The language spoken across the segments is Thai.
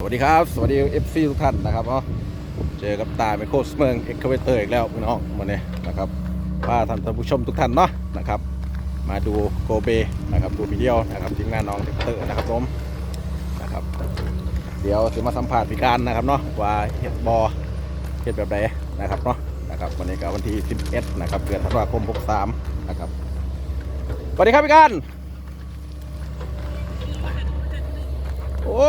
สวัสดีครับ สวัสดีเอฟซีทุกท่านนะครับเนาะเจอกับตาไมโครสเมิงเอ็กเคเวเตอร์อีกแล้วพี่น้องวันนี้นะครับพาท่านผู้ชมทุกท่านเนาะนะครับ มาดูโกเบนะครับดูวิดีโอนะครับทีมงานน้องเอ็กเวเตอร์นะครับผมนะครับ เดี๋ยวจะมาสัมภาษณ์พิการนะครับเนาะว่าเห็ดบอเห็ดแบบไหนนะครับเนาะนะครับวันนี้ก็วันที่ 11 นะครับเดือนธันวาคม 63 นะครับสวัสดีครับพิการโอ้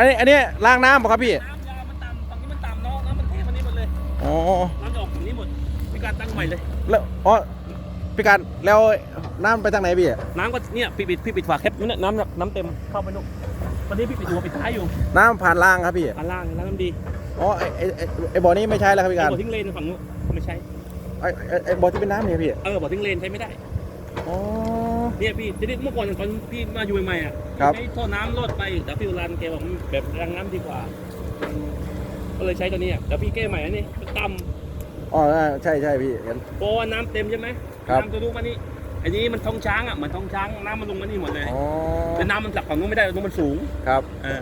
อันนี้อันนี้ล้างน้ำป่ะครับพี่ น้ำยามันต่ำฝั่งนี้มันต่ำเนาะน้ำมันเทฝั่งนี้หมดเลยอ๋อ น้ำจะออกฝั่งนี้หมดมีการตั้งใหม่เลย แล้วอ๋อพิการแล้วน้ำไปทางไหนพี่ น้ำก็เนี่ยพี่ปิดพี่ปิดฝาแคปนั่นนะน้ำน้ำเต็มเข้าไปนู่นตอนนี้พี่ปิดหัวปิดท้ายอยู่น้ำผ่านล่างครับพี่ อันล่างน้ำน้ำดีอ๋อไอไอไอ้ไอบ่อนี้ไม่ใช่แล้วครับพี่ไอ้การบ่อทิ้งเลนฝั่งนู้นไม่ใช่ไอไอ้ไอบ่อที่เป็นน้ำเนี่ยพี่ เออบ่อทิ้งเลนใช้ไม่ได้ อ๋อ เนี่ยพี่ทีนี้เมื่อก่อนตอนพี่มาอยู่ใหม่ๆอะครับ ใช้ท่อน้ำรอดไปแต่พี่รันแกบอกแบบรังน้ำดีกว่าก็เลยใช้ตัวนี้อะแต่พี่แก้ใหม่อันนี้ต่ำอ๋อใช่ใช่พี่เห็นเพราะว่าน้ำเต็มใช่ไหมครับ น้ำตัวนู้นมานี่อันนี้มันท้องช้างอะเหมือนท้องช้างน้ำมันลงมานี่หมดเลยอ๋อแต่น้ำมันจากฝั่งนู้นไม่ได้ตรงนู้นมันสูงครับเออ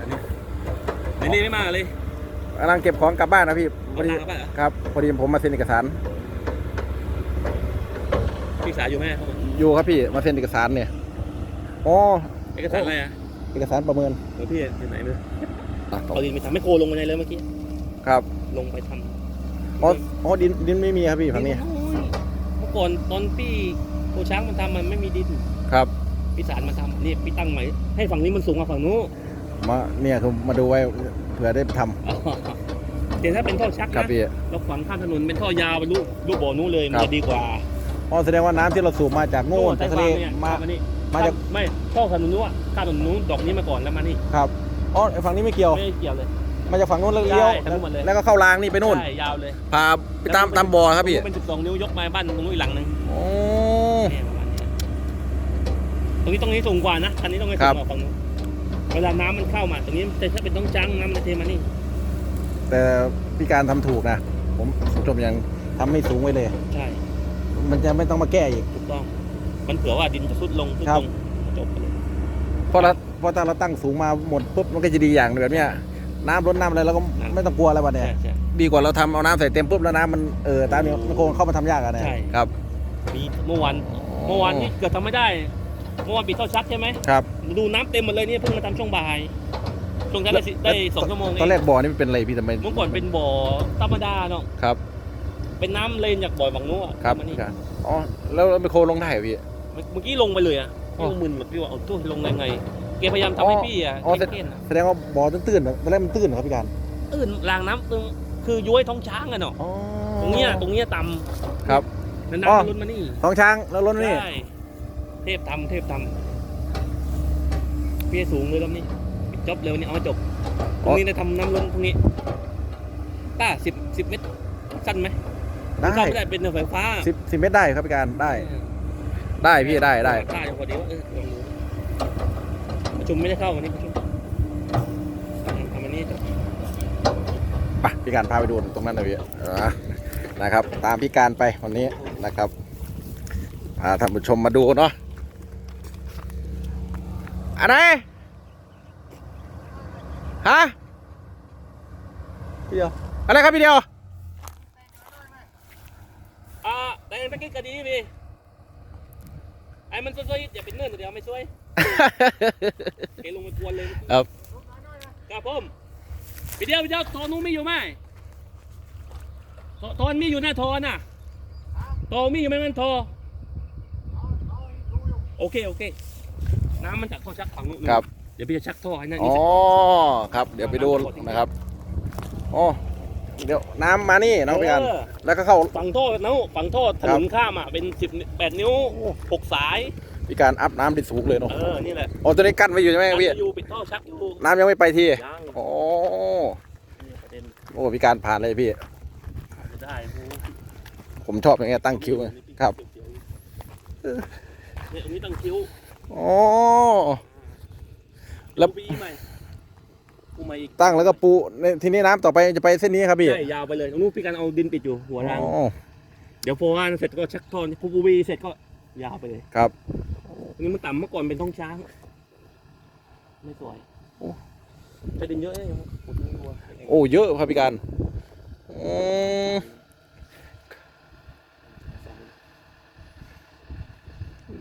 นี่ในนี่ไม่มาเลย กำลังเก็บของกลับบ้านนะพี่พอดีมาทางกลับบ้านเหรอ ครับพอดีผมมาเซ็นเอกสารพี่สาวอยู่ไหมครับผม อยู่ครับพี่มาเซ็นเอกสารเนี่ยอ๋อเอกสารอะไรอะเอกสารประเมินเออพี่อยู่ไหนไม่รู้อะเอาดินไปทำไม่โคลงไปไหนเลยเมื่อกี้ครับลงไปทำอ๋ออ๋อดินดินไม่มีครับพี่ฝั่งนี้โอ้ยเมื่อก่อนตอนพี่โคช้างมันทำมันไม่มีดินครับ พี่สารมาทำนี่พี่ตั้งใหม่ให้ฝั่งนี้มันสูงกว่าฝั่งนู้นมาเนี่ยคือมาดูไว้เผื่อได้ทำอ๋อเดี๋ยวถ้าเป็นท่อชักครับนะพี่เราขวางข้ามถนนเป็นท่อยาวไปลูกลูกบ่อนู้นเลยมันครับ จะดีกว่า อ๋อแสดงว่าน้ำที่เราสูบมาจากโน่นจากทะเลเนี่ยมามานี่มาจากไม่ท่อถนนนู้นอะข้ามถนนนู้นดอกนี้มาก่อนแล้วมานี่ครับอ๋อไอ้ฝั่งนี้ไม่เกี่ยวไม่ได้เกี่ยวเลยมาจากฝั่งโน้นแล้วเลี้ยวใช่ทั้งหมดเลยแล้วก็เข้ารางนี่ไปโน่นใช่ยาวเลยพาไปตามตามบ่อครับพี่ตงนู้นเป็น12นิ้วยกมาบ้านตรงนู้นอีกหลังหนึงโอ้เนี่ยประมาณเนี้ยตรงนี้ตรงนี้สูงกว่านะคันนี้ต้องให้คสูรังบกว่าฝั่งนู้นเวลาน้ำมันเข้ามา ตรงนี้แต่ถ้าเป็นต้องจังน้ำมันจะเทมานี่แต่พี่การทำถูกนะ ผมชมยังทำให้สูงไว้เลย ใช่ มันจะไม่ต้องมาแก้อีก ถูกต้อง มันเผื่อว่าดินจะซุดลงซุดครัลบงจบไปเลยเพราะเราเพราะถ้าเราตั้งสูงมาหมดปุ๊บมันก็จะดีอย่างหนึ่งแบบเนี้ยน้ำล้นน้ำอะไรเราก็ไม่ต้องกลัวอะไรวะเนี่ย ใช่ใช่ดีกว่าเราทำเอาน้ำใส่เต็มปุ๊บแล้วน้ำมันเออตามนี้มันคงเข้ามาทำยากอะเนี่ยใช่ครับ มีเมื่อวานเมื่อวานนี้เกิดทำไม่ได้ เมื่อวานปิดท่อชักใช่ไหมครับ ดูน้ำเต็มหมดเลยเนี่ยเพิ่งมาทำช่วงบ่าย ช่วงนั้นได้สิได้สองชั่วโมงเอตอนงแรกบ่อนี่มันเป็นอะไรพี่ทำไมเมื่อก่อนเป็นบ่อธรรมดาเนาะครับ เป็นน้ำเลนจากบ่อยฝั่งนู้นอะครับมานี่ครับอ๋อแล้วเราไปโคลงได้เหรอพี่ เมื่อกี้ลงไปเลยอะอ๋อพี่ก็มึนแบบพี่ว่าเอาตู้ลงได้ไงแกพยายามทำให้พี่อะอ๋อเก่งๆอะแสดงว่าบ่อตื้นๆเหรอตอนแรกมันตื้นเหรอครับพี่การตื่นรางน้ำตรงคือย้วยท้องช้างอะเนาะอ๋อ ตรงเนี้ยตรงเนี้ยต่ำครับแล้วอ๋อน้ำมันล้นมานี่ท้องช้างแล้วล้นนี่ ใช่เทพทำเทพทำพี่ให้สูงเลยแล้วนี่ปิดจบเร็วนี่เอาให้จบตรงนี้ได้ทำน้ำล้นตรงนี้ป้าสิบสิบเมตรสั้นไหม ได้เข้าไม่ได้เป็นไฟฟ้าสิบสิบเมตรได้ครับพี่การได้ ได้พี่ได้ได้ป้าจะพอดีว่าเออลองดูประชุมไม่ได้เข้าวันนี้ประชุมทำอันนี้จบไปพี่การพาไปดูตรงนั้นหน่อยพี่อะนะครับ ตามพี่การไปวันนี้นะครับพาท่านผู้ชมมาดูเนาะอันไหนฮะพี่เดียวอะไรครับพี่เดียว อ่า แต่เมื่อกี้ก็ดีพี่ไอ้มันซวยๆอย่าเป็นเนิ่นเดี๋ยวไม่ช่วยเกลงไปกวนเลยครับครับผมพี่เดียวพี่เดียวโทรนู้นมีอยู่ไหมโทรโทรมีอยู่นะโทรน่ะโทรมีอยู่ไหมมันโทรโอเคโอเค น้ำมันจากท่อชักฝั่งนู้นครับ เดี๋ยวพี่จะชักท่อให้นั่นอ๋อครับ เดี๋ยวไปดูนะครับอ๋อ เดี๋ยวน้ำมานี่น้องพี่การเออ แล้วก็เข้า ฝั่งท่อนู้นฝั่งท่อถนนข้ามอะเป็นสิบแปดนิ้วหกสายพี่การอัพน้ำดิสูงเลยเนาะเออ นี่แหละอ๋อตัวนี้กั้นไว้อยู่ใช่ไหมพี่น้ำอยู่ปิดท่อชักอยู่น้ำยังไม่ไปทียังอ๋อนี่ประเด็นโอ้พี่การผ่านเลยพี่ไม่ได้โอ้ผมชอบอย่างเงี้ยตั้งคิวไงครับเนี่ยอันนี้ตั้งคิ้วอ๋อ แล้วกูปีใหม่ กูมาอีกตั้งแล้วก็ปูในทีนี้น้ำต่อไปจะไปเส้นนี้ครับพี่ใช่ยาวไปเลยตรงนู้นพี่กันเอาดินปิดอยู่หัวรางอ๋อเดี๋ยวพอวานเสร็จก็ชักท่อพูปูบีเสร็จก็ยาวไปเลยครับอันนี้มันต่ำเมื่อก่อนเป็นท้องช้าง ไม่สวยโอ้ใช้ดินเยอะเลยครับขุดไม่รัวโอ้เยอะครับพี่การอืม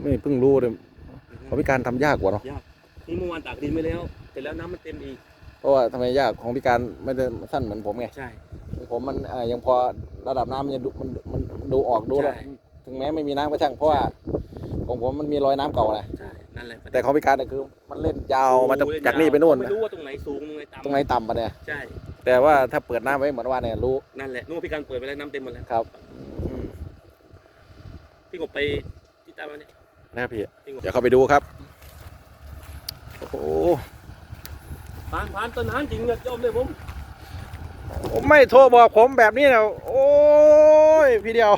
ไม่เพิ่งรู้เลยเพราะพี่การทำยากกว่าเนาะ ยากนี่เมื่อวานตากดินไปแล้วเสร็จแล้วน้ำมันเต็มอีก เพราะว่าทำไมยากของพี่การไม่ได้สั้นเหมือนผมไงใช่ ผมมันเอ่อยังพอระดับน้ำมันยังดูมันมันดูออกดูแล้วใช่ ถึงแม้ไม่มีน้ำก็ช่างเพราะว่าของผมมันมีรอยน้ำเก่านะใช่นั่นแหละแต่ของพี่การเนี่ยคือมันเล่นยาวมาจากจากนี่ไปนู่นไม่นะรู้ว่าตรงไหนสูงตรงไหนต่ำตรงไหนต่ำปะเนี่ยใช่ แต่ว่าถ้าเปิดน้ำไว้เหมือนว่าเนี่ยรู้นั่นแหละนู่นพี่การเปิดไปแล้วน้ำเต็มหมดแล้วครับพี่กบไปที่ตามมาเนี่ยนะครับพี่ พี่กบเดี๋ยวเข้าไปดูครับ โอ้โห ผ่านผ่านต้นน้ำจริงเนี่ยยอมเลยผม ผมไม่โทรบอกผมแบบนี้นะโอ้ยพี่เดียว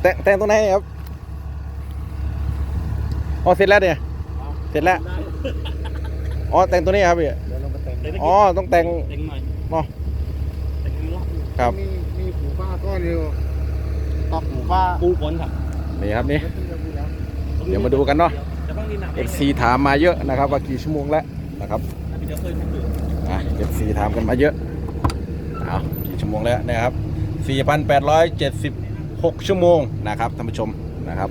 แต่งแต่งตรงไหนครับอ๋อเสร็จแล้วเนี่ยเสร็จแล้วได้อ๋อแต่งตัวนี้ครับพี่เดี๋ยวเรามาแต่งแต่อ๋อต้องแต่งแต่งหน่อยเนาะแต่งรอบครับมีมีผูฟ้าก้อนเดียวตอกผูฟ้าปูฝนครับนี่ครับนี่แล้วถึงจะมีแล้วเดี๋ยวมาดูกันเนาะ จะต้องมีหนักเอฟซีถามมาเยอะนะครับ ว่ากี่ชั่วโมงแล้วนะครับพี่เดี๋ยวเคยทำอยู่อะเอฟซีถามกันมาเยอะเอากี่ชั่วโมงแล้วนะครับ 4,876 ชั่วโมงนะครับท่านผู้ชมนะครับ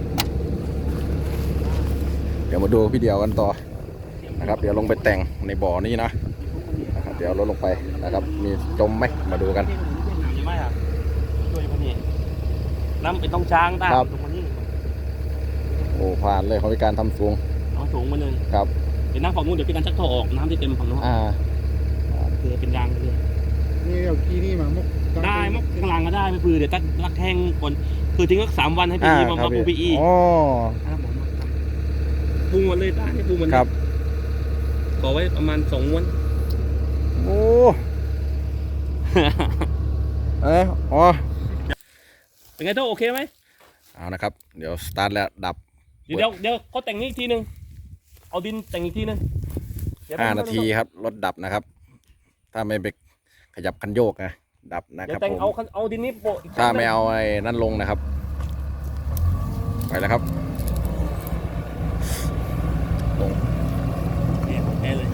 เดี๋ยวมาดูพี่เดียวกันต่อนะครับ เดี๋ยวลงไปแต่งในบ่อนี้นะนะครับเดี๋ยวลดลงไปนะครับ มีจมไหมมาดูกันยังไม่ครับช่วยคนนี้น้ำเป็นต้องช้างได้ครับตรงนี้โอ้ผ่านเลยของการทำสูงเอาสูงมาเลยครับเดี๋ยวน้ำฝั่งนู้นเดี๋ยวพี่การชักท่อออกน้ำที่เต็มฝั่งนู้นอ่าคือเป็นยางเลยนี่เอากี้นี่มามุกได้มั้งข้างล่างก็ได้ไม่คือเดี๋ยวตักรักแห้งก่อนคือทิ้งสักสามวันให้พี่อ่ามาครับมาปูพีพี่อีอ๋อครับผมปรุงหมดเลยได้ให้ปรุงหมดเลยครับขอไว้ประมาณสองวันโอ้เอ้ยอ๋อเป็นไงโตโอเคไหมเอานะครับ เดี๋ยวสตาร์ทแล้วดับ เดี๋ยวเดี๋ยวเดี๋ยวเขาแต่งนี่อีกทีนึง เอาดินแต่งอีกทีนึงเดี๋ยวห้าแป๊บนาทีครับรถดับนะครับ ถ้าไม่ไปขยับคันโยกนะดับนะคเดี๋ยรับวแต่งผมเอาคันเอาดินนี้โปะอีกถ้าไม่เอาไอ้นั่นลงนะครับ ไปแล้วครับลงเนี่ยแพ้เลย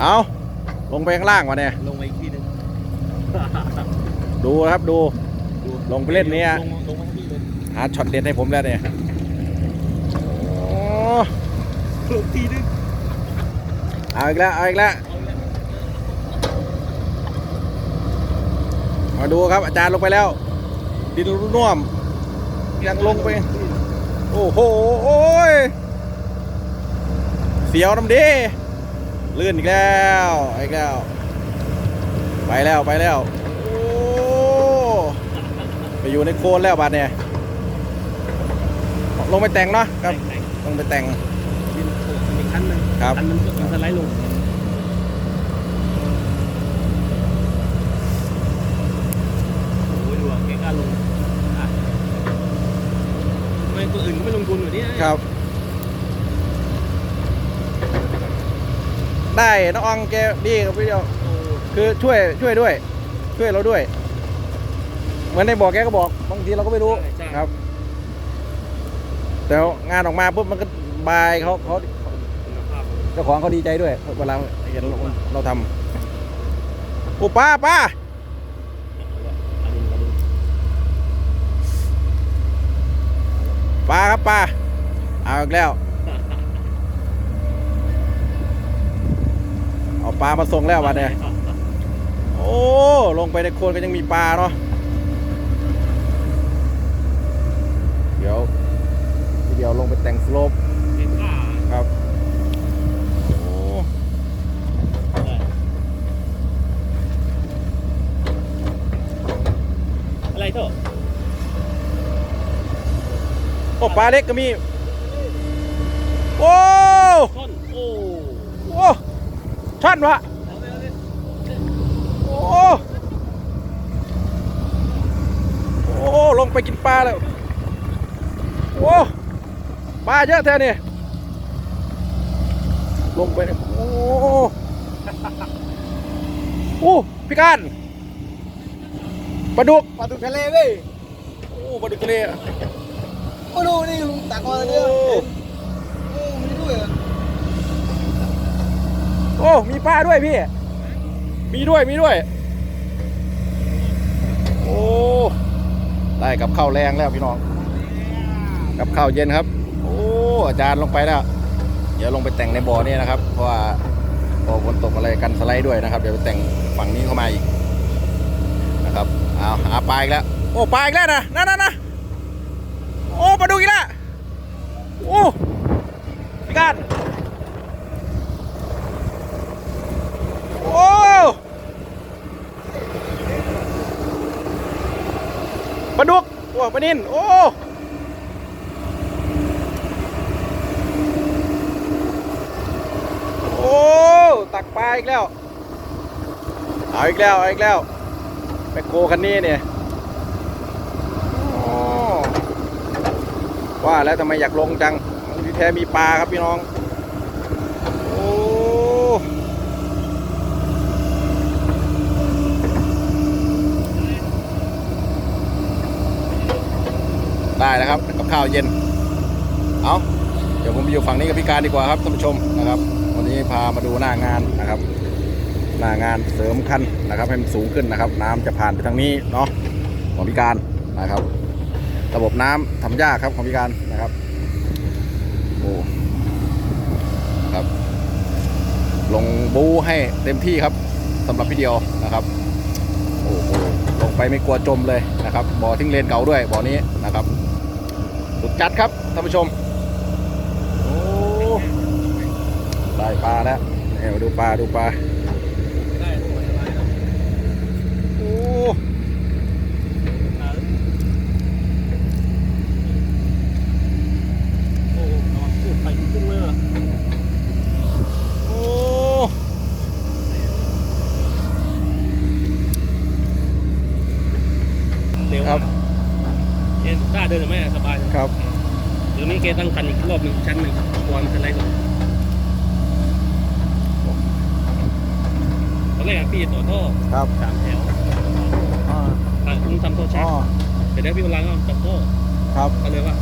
เอาลงไปข้างล่างวะเนี่ยลงไปอีกทีนึงดูครับดู ลงไปเล่นเนี่ยลงลงมาที่เลย หาช็อตเด็ดให้ผมแล้วเนี่ยโอ้ลงทีนึงเอาอีกแล้วเอาอีกแล้วเอาเลยมาดูครับอาจารย์ลงไปแล้ว ดินร่วมยังลงไป โอ้โหโอ้ยเสียวน้ำดีลื่นอีกแล้วอีกแล้ว ไปแล้วไปแล้ว โอ้ไปอยู่ในโคลนแล้วบาดเนี่ย ลงไปแต่งเนาะครับแต่งลงไปแต่งดินโปะอีกชั้นหนึงครับอันมันมันสไลด์ลงโอ้ยดูอะแกกล้าลงอะทำไมตัวอื่นก็ไม่ลงทุนแบบนี้ครับ ได้น้องอองแกดีครับพี่เดียว โอ้คือช่วยช่วยด้วย ช่วยเราด้วย เหมือนในบอกแกก็บอกบางทีเราก็ไม่รู้ใช่ใช่ครับ แต่งานออกมาปุ๊บมันก็บายเขาเขาเจ้าของเขาดีใจด้วยเวลาเห็นเราเราทำโอ้ป้าป้าป้าครับป้าเอาอีกแล้ว เอาปลามาส่งแล้ววันนี่ยโอ้ลงไปในโคนก็ยังมีปลาเนาะเดี๋ยว ทีเดียวลงไปแต่งสโลปเห็นว่าครับโอ้อะไรเถอะโอ้ปลาเล็กก็มี โอ้ต้นโอ้โอ้ช่อนวะเอาเลยเอาเลยโอ้โอ้ลงไปกินปลาแล้วโอ้ ปลาเยอะแท้นี่ลงไปเนี่ยโอ้โอ้พี่การปลาดุกปลาดุกทะเลเว้ยโอ้ปลาดุกทะเลอะโอ้โหนี่ลุงตักมาเลยเนี่ยโอ้ไม่ได้ด้วยเหรอโอ้มีปลาด้วยพี่ มีด้วยมีด้วย โอ้ได้กับข้าวแรงแล้วพี่น้องกับข้าวเย็นครับโอ้อาจารย์ลงไปแล้ว เดี๋ยวลงไปแต่งในบ่อนี่นะครับ เพราะว่าพอฝนตกอะไรกันสไลด์ด้วยนะครับ เดี๋ยวไปแต่งฝั่งนี้เข้ามาอีกนะครับเอาหาปลาอีกแล้ว โอ้ปลาอีกแล้วนะนั่นนั่นนะโอ้ปลาดุกอีกแล้วโอ้พี่การโอ้ปลาดุกโอ้ปลานินโอ้ โอ้ ตักปลา อีกแล้ว เอาอีกแล้ว เอาอีกแล้วแมคโครคันนี้เนี่ยว่าแล้วทำไมอยากลงจังที่แท้มีปลาครับพี่น้อง โอ้ได้แล้วครับกับข้าวเย็น เอาเดี๋ยวผมไปอยู่ฝั่งนี้กับพี่การดีกว่าครับท่านผู้ชมนะครับ วันนี้พามาดูหน้างานนะครับ หน้างานเสริมคันนะครับให้มันสูงขึ้นนะครับ น้ำจะผ่านไปทางนี้เนาะของพี่การนะครับ ระบบน้ำทำยากครับของพี่การนะครับโอ้ครับ ลงบูให้เต็มที่ครับสำหรับพี่เดียวนะครับโอ้โหลงไปไม่กลัวจมเลยนะครับบ่อทิ้งเลนเก่าด้วยบ่อนี้นะครับสุดจัดครับท่านผู้ชม โอ้ได้ ปลาแล้วเนี่ยมาดูปลาดูปลาได้สบายๆครับโอ้โอ้โหนอนพูดไปพุ่งเลยเหรอโอ้เร็วครับเอ็นกล้าเดินหรือไม่สบายครับ เดี๋ยวนี้เกตั้งคันอีกรอบหนึ่งชั้นหนึ่งกลัวมันจะไรหรอก ตอนแรกอะพี่ต่อท่อครับสามแถวอ่าอะคุณทำท่อชัอ๋กอแต่แล้วพี่กำลังก็จับท่อครับ ก็เลยว่า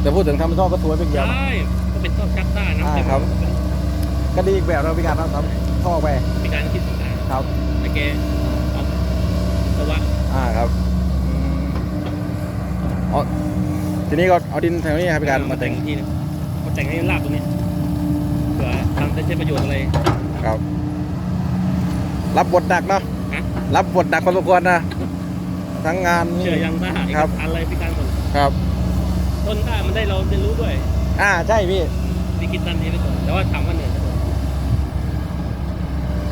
แต่พูดถึงทำท่อก็สวยเป็นอย่างใช่ก็เป็นท่อชักได้นะอ่าครับ ก็ดีอีกแบบเราพี่การเราทำท่อไปมีการคิดต่างครับๆแต่แกเอาเพราะว่าอ่าครับอืมอ๋อทีนี้ก็เอาดินแถวนี้ครับพี่การมาแต่งอีกทีนึงมาแต่งให้ลาบตรงนี้เผื่อ ทำได้ใช้ประโยชน์อะไร ครับ รับบทหนักเนาะฮะ รับบทหนักพอสมควรนะทั้งงานนี่ เชื่อยังได้เอกครับสารอะไรพิการหมดครับ ต้นได้มันได้เราเรียนรู้ด้วยอ่าใช่พี่พี่คิดตันทีไปก่อนแต่ว่าถามว่าเหนื่อยไหม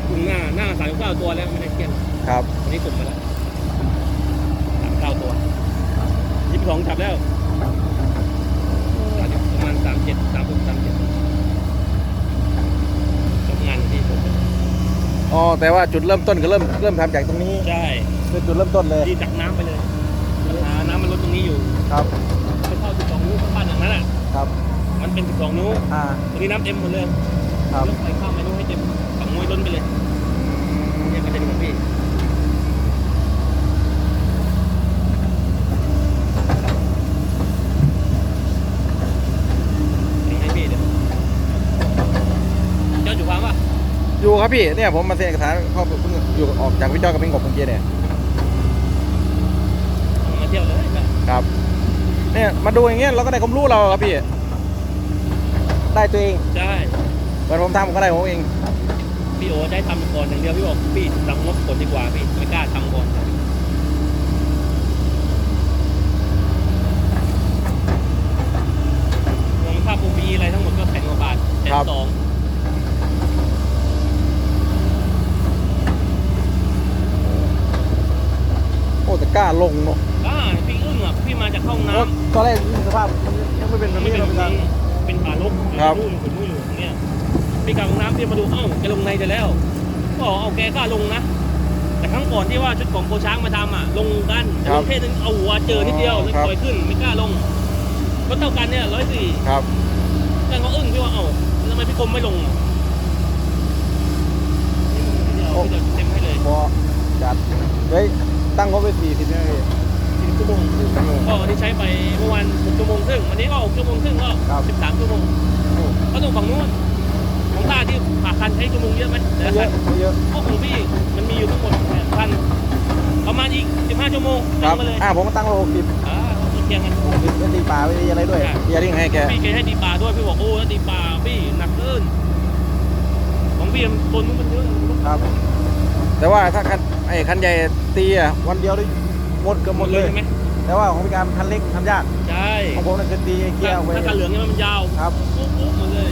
คุณหน้าหน้าสามเก้าตัวแล้วไม่ได้เครียดครับ วันนี้สุ่มไปแล้วสามเก้าตัวยี่สิบสองจับแล้วประมาณสามเจ็ดสามหกสามเจ็ดทำงานที่ผม อ๋อแต่ว่าจุดเริ่มต้นก็เริ่มเริ่มทำจากตรงนี้ใช่คือจุดเริ่มต้นเลยที่จักน้ำไปเลยปัญหาน้ำมันลดตรงนี้อยู่ครับไม่เข้าสิบสองนิ้วบ้านหลังนั้นอะครับ มันเป็นสิบสองนิ้วอ่าตรงนี้น้ำเต็มหมดเลยครับยกไปข้ามไปนู้นให้เต็มขังมวยล้นไปเลยเนี่ยประเด็นของพี่ยังไงพี่เดี๋ยวเจ้าอยู่ฟังป่ะ อยู่ ครับพี่เนี่ยผมมาเซ็นเอกสารเข้าเพิ่งอยู่ออกจากพี่จ้อยกับพี่กบเมื่อกี้เนี่ยมาเที่ยวเลยแบบครับ เนี่ยมาดูอย่างเงี้ยเราก็ได้ความรู้เราครับพี่ได้ตัวเองใช่เหมือนผมทำผมก็ได้ผมเองพี่โอได้ทำก่อนอย่างเดียวพี่บอกพี่สั่งงบก่อนดีกว่าพี่ไม่กล้าทำก่อนรวมค่าปูบีอะไรทั้งหมดก็แสนกว่าบาทแสนครับสอง โอ้แต่กล้าลงเนาะอ่าพี่อึ้งอะพี่มาจากห้องน้ำตอนแรกสภาพมันยังไม่เป็นแบบไม่นี้เป็นเราแบบพี่การนี้เป็นป่าลกครับนู่นขุนนู่นอยู่เนี่ยพี่กลับห้องน้ำพี่มาดูเอ้าแกลงในจะแล้ว ก็เอาแกกล้าลงนะ แต่ครั้งก่อนที่ว่าชุดของโกช้างมาทำอะ ลงกันลงแค่นึงเอาหัวเจอนิดเดียวแล้วปล่อยขึ้นไม่กล้าลงก็เท่ากันเนี่ยร้อยสี่ ครับแต่ก็อึ้งพี่ว่าเอ้าทำไมพี่กรมไม่ลงอะพี่เดียวพี่จะเต็มให้เลย พอจัดเฮ้ย ตั้งงบไปสี่สิบนะพี่สิบชั่วโมงก็วันนี้ใช้ไปเมื่อวานหกชั่วโมงครึ่งวันนี้ก็หกชั่วโมงครึ่งก็ครับสิบสามชั่วโมงก็ตรงฝั่งนู้นของท่าที่ผ่าคันใช้ชั่วโมงเยอะไหมแต่ไม่ละเยคัอะนไม่เยอะพวกของพี่มันมีอยู่ทั้งหมดแปดคันประมาณอีกสิบห้าชั่วโมงครับมาเลยอ่าผมก็ตั้งโลกิบอ่าเคียงกัน เป็นตีป่าไม่มีอะไรด้วยใช่เบียร์ดิ้งให้แกพี่แกให้ตีปลาด้วยพี่บอกโอ้แล้วตีปลาพี่หนักเกินของพี่มันตัวนู้นมันเยอะครับ แต่ว่าถ้าคันไอ้คันใหญ่ตีอะวันเดียวได้หมดเกือบหมดเลยใช่ไหมแต่ว่าของพี่การคันเล็กทำยากใช่ของผมนั่นคือตีเกลียวไปถ้ากันเหลืองเนี่ยมันยาวครับปุ๊บปุ๊บหมดเลย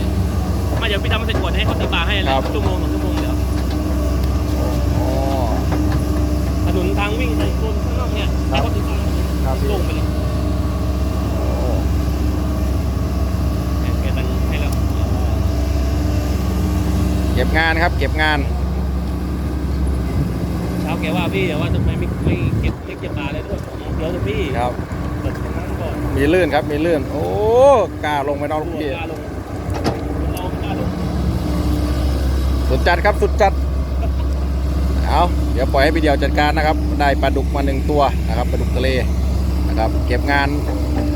มาเดี๋ยวพี่ทำมาเสร็จก่อนให้เขาตีปลาให้อะไรครับชั่วโมงสองชั่วโมงเดี๋ยวอ๋อถนนทางวิ่งในโซนข้างนอกเนี่ยครัให้บเขาตีปลาครับพี่ลงไปเลยแกตังให้แล้วเก็บงานครับ เก็บงาน เช้าแกว่าพี่แต่ว่าทำไมไม่ไม่เก็บเล็กเก็บปลาเลยด้วยเดี๋ยวจะพี่ครับ เปิดน้ำก่อนมีลื่นครับ มีลื่น โอ้กล้าลงไปนอกลูกตัวพี่ปลาลงเราปลาลงสุดจัดครับสุดจัด เอาเดี๋ยวปล่อยให้พี่เดียวจัดการนะครับ ได้ปลาดุกมาหนึ่งตัวนะครับปลาดุกทะเลนะครับ เก็บงาน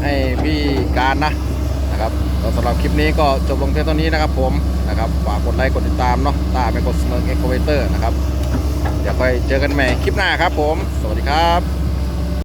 ให้พี่การนะนะครับก็สำหรับคลิปนี้ก็จบลงเพียงเท่านี้นะครับผมนะครับฝากกดไลค์กดติดตามเนาะตามไปกดสมัครเอ็กโคเวเตอร์นะครับ เดี๋ยวค่อยเจอกันใหม่คลิปหน้าครับผม สวัสดีครับ